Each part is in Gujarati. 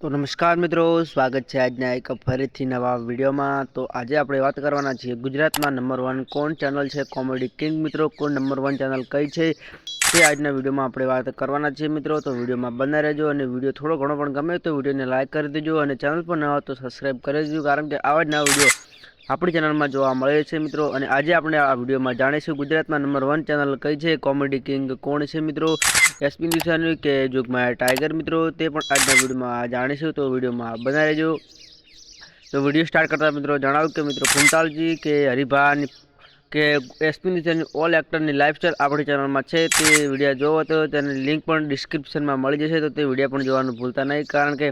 તો નમસ્કાર મિત્રો, સ્વાગત છે આજના એક ફરીથી નવા વિડીયોમાં. તો આજે આપણે વાત કરવાના છીએ ગુજરાતમાં નંબર વન કોણ ચેનલ છે? કોમેડી કિંગ મિત્રો, કોણ નંબર વન ચેનલ કઈ છે? તે આજના વિડીયોમાં આપણે વાત કરવાના છીએ મિત્રો. તો વિડીયોમાં બના રહેજો અને વીડિયો થોડો ઘણો પણ ગમે તો વિડીયોને લાઇક કરી દેજો અને ચેનલ પર ન હોય તો સબસ્ક્રાઈબ કરી દેજો, કારણ કે આવા જ નવા વીડિયો આપણી ચેનલમાં જોવા મળે છે મિત્રો અને આજે આપણે આ વિડીયોમાં જાણીશું ગુજરાતમાં નંબર વન ચેનલ કઈ છે, કોમેડી કિંગ કોણ છે મિત્રો, એસપી દિશાની કે જોગમાં ટાઈગર મિત્રો, તે પણ આજના વિડીયોમાં જાણીશું. તો વિડીયોમાં બનાવી રહેજો. તો વીડિયો સ્ટાર્ટ કરતા મિત્રો જણાવ્યું કે મિત્રો કુંતાલજી કે હરિભાની કે એસપી દિશાની ઓલ એક્ટરની લાઈફસ્ટાઈલ આપણી ચેનલમાં છે. તે વીડિયો જોવો તો તેની લિંક પણ ડિસ્ક્રિપ્શનમાં મળી જશે. તો તે વીડિયો પણ જોવાનું ભૂલતા નહીં. કારણ કે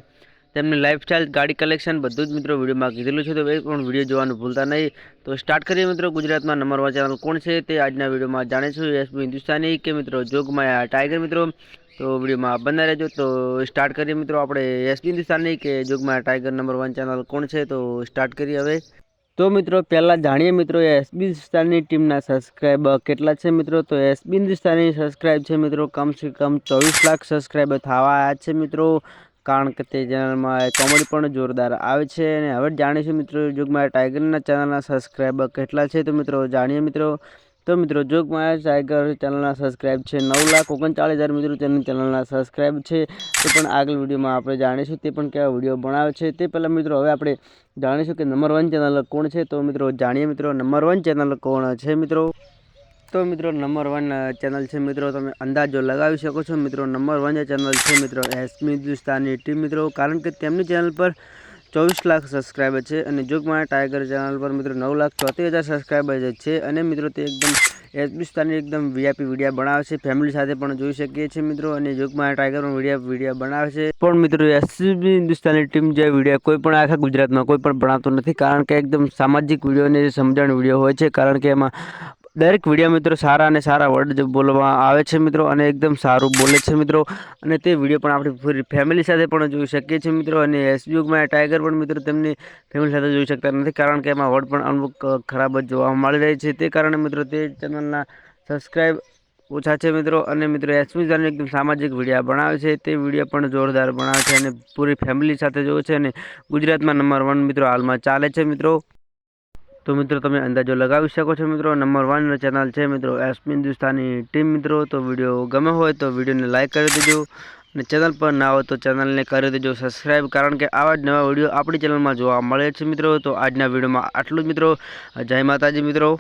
તેમની લાઇફસ્ટાઇલ ગાડી કલેક્શન બધું જ મિત્રો વિડીયોમાં કીધેલું છે, તો એ પણ વીડિયો જોવાનું ભૂલતા નહીં. તો સ્ટાર્ટ કરીએ મિત્રો ગુજરાતમાં નંબર વન ચેનલ કોણ છે તે આજના વિડીયોમાં જાણીશું એસબી હિન્દુસ્તાની કે મિત્રો જોગમાયા ટાઈગર મિત્રો. તો વિડીયોમાં બના રહેજો, તો સ્ટાર્ટ કરીએ મિત્રો આપણે. એસબી હિન્દુસ્તાની કે Jogmaya tiger number one channel કોણ છે, તો સ્ટાર્ટ કરીએ હવે. તો મિત્રો પહેલાં જાણીએ મિત્રો એસબી હિન્દુસ્તાનની ટીમના સબસ્ક્રાઈબ કેટલા છે મિત્રો? તો એસબી હિન્દુસ્તાની સબસ્ક્રાઈબ છે મિત્રો, કમસે કમ ચોવીસ લાખ સબસ્ક્રાઈબર થવા આવ્યા છે મિત્રો. કારણ કે તે ચેનલમાં કોમેડી પણ જોરદાર આવે છે અને હવે જાણીશું મિત્રો જોગમાયા ટાઈગરના ચેનલના સબસ્ક્રાઈબર કેટલા છે તો મિત્રો જાણીએ મિત્રો. તો મિત્રો જોગમાયા ટાઈગર ચેનલના સબસ્ક્રાઈબ છે નવ લાખ ઓગણચાળીસ હજાર મિત્રો તેની ચેનલના સબસ્ક્રાઈબ છે. તે પણ આગળ વિડીયોમાં આપણે જાણીશું તે પણ કેવા વીડિયો બનાવે છે. તે પહેલાં મિત્રો હવે આપણે જાણીશું કે નંબર વન ચેનલ કોણ છે તો મિત્રો જાણીએ મિત્રો નંબર વન ચેનલ કોણ છે મિત્રો? તો મિત્રો નંબર વન ચેનલ છે મિત્રો. તમે અંદાજો લગાવી શકો છો. મિત્રો નંબર વન જે ચેનલ છે મિત્રો એસમી ટીમ મિત્રો. કારણ કે તેમની ચેનલ પર ચોવીસ લાખ સબસ્ક્રાઈબર છે અને જોગમાયા ટાઈગર ચેનલ પર મિત્રો નવ લાખ ચોત્રીસ હજાર સબસ્ક્રાઈબર છે અને મિત્રો તે એકદમ એસબીસ્તાની એકદમ વીઆઈપી વિડીયા બનાવે છે. ફેમિલી સાથે પણ જોઈ શકીએ છીએ મિત્રો અને જોગમાયા ટાઈગર પણ વિડીયા વિડીયા બનાવે છે. પણ મિત્રો એસબી હિન્દુસ્તાની ટીમ જે વીડિયો કોઈ પણ આખા ગુજરાતમાં કોઈ પણ બનાવતો નથી. કારણ કે એકદમ સામાજિક વિડીયોને સમજણ વીડિયો હોય છે. કારણ કે એમાં દરેક વીડિયો મિત્રો સારા અને સારા વર્ડ બોલવામાં આવે છે મિત્રો અને એકદમ સારું બોલે છે મિત્રો. અને તે વીડિયો પણ આપણી ફેમિલી સાથે પણ જોઈ શકીએ છીએ મિત્રો અને એસયુગમાં ટાઈગર પણ મિત્રો તેમની ફેમિલી સાથે જોઈ શકતા નથી કારણ કે એમાં વર્ડ પણ અમુક ખરાબ જ જોવા મળી રહી છે. તે કારણે મિત્રો તે ચેનલના સબસ્ક્રાઈબ ઓછા છે મિત્રો અને મિત્રો એસમી જાન એકદમ સામાજિક વીડિયો બનાવે છે. તે વીડિયો પણ જોરદાર બનાવે છે અને પૂરી ફેમિલી સાથે જોવે છે અને ગુજરાતમાં નંબર વન મિત્રો હાલમાં ચાલે છે મિત્રો. તો મિત્રો તમે અંદાજો લગાવી શકો છો મિત્રો. નંબર વન ચેનલ છે મિત્રો એસપી હિન્દુસ્તાની ટીમ મિત્રો. તો વીડિયો ગમે હોય તો વિડીયોને લાઇક કરી દેજો. અને ચેનલ પર ના હોય તો ચેનલને કરી દેજો. સબસ્ક્રાઈબ કારણ કે આવા જ નવા વીડિયો આપણી ચેનલમાં જોવા મળે છે મિત્રો. તો આજના વિડીયોમાં આટલું જ મિત્રો. જય માતાજી મિત્રો.